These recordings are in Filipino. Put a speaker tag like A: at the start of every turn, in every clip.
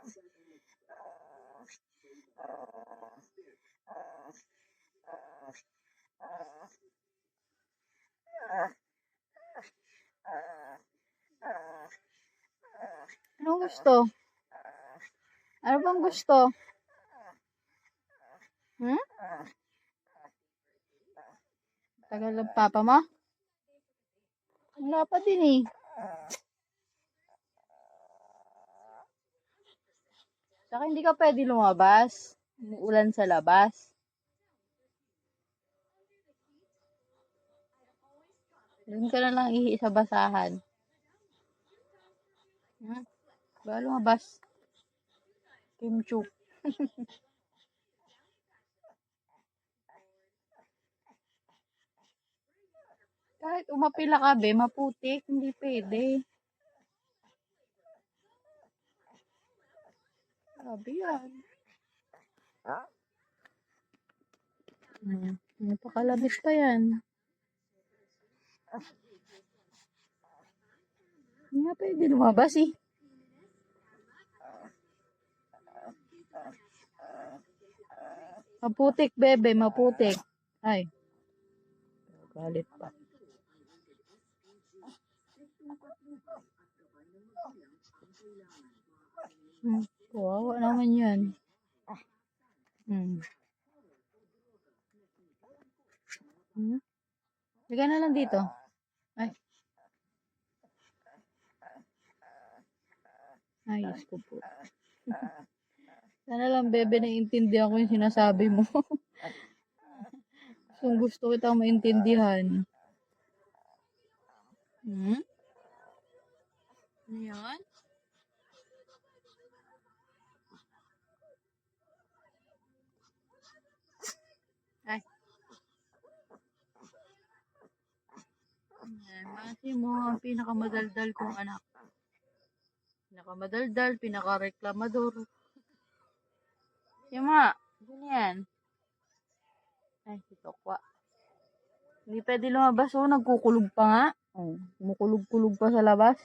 A: Ano gusto? Ano bang gusto? Hmm? Tagal ng papa mo? Wala pa din eh. Saka hindi ka pwede lumabas. Ulan sa labas. Doon ka na lang ihi sa basahan. Hmm? Ba lumabas? Kimchu. Kahit umapila ka, be, maputik, hindi pwede. Grabe yan. Hmm. Napakalabit pa yan. Hindi nga pwede lumabas eh. Maputik, bebe, maputik. Ay. Galit pa. Hmm. Kawawa naman yan. Hmm. Hmm? Liga na lang dito. Ay. Ayos ko po. Sana lang, bebe, naiintindihan ko yung sinasabi mo. Kung gusto kitang maintindihan. Hmm? Ano Ayan, Masi mo ang pinakamadaldal kong anak. Pinakamadaldal, pinakareklamador. Mga, ganyan. Ay, si Tokwa. Hindi pwede lumabas, oh. Nagkukulog pa nga. Oh, kumukulog-kulog pa sa labas.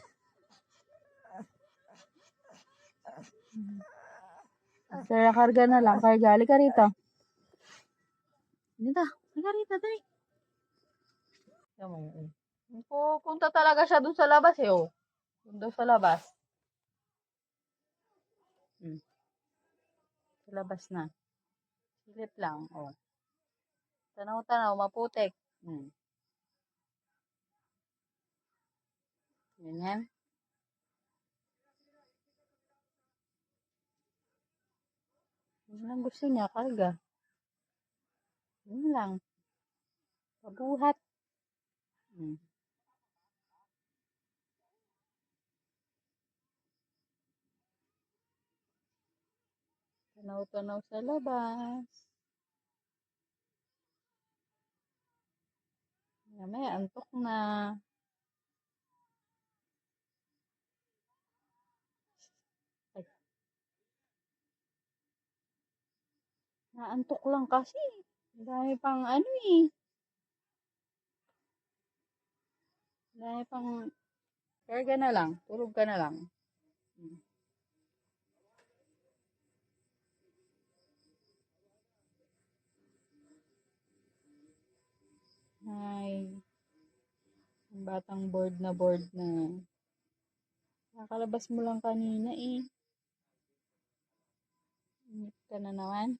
A: Sir, karga na lang. Karga. Halika rito. Dito. Halika rito, dali. Yaman, eh. Pupunta talaga siya dun sa labas, eh, oh. Dun sa labas. Hmm. Sa labas na. Silip lang, oh. Tanaw-tanaw, maputik. Hmm. Ganyan. Yun lang gusto niya, karga. Yun lang. Pabuhat. Hmm. Tanaw-tanaw sa labas. Mamaya, antok na. Ay. Naantok lang kasi. Dami pang ano eh. Dami pang karga na lang. Tulog ka na lang. Hmm. Batang board na board na. Nakalabas mo lang kanina eh. Init ka na naman.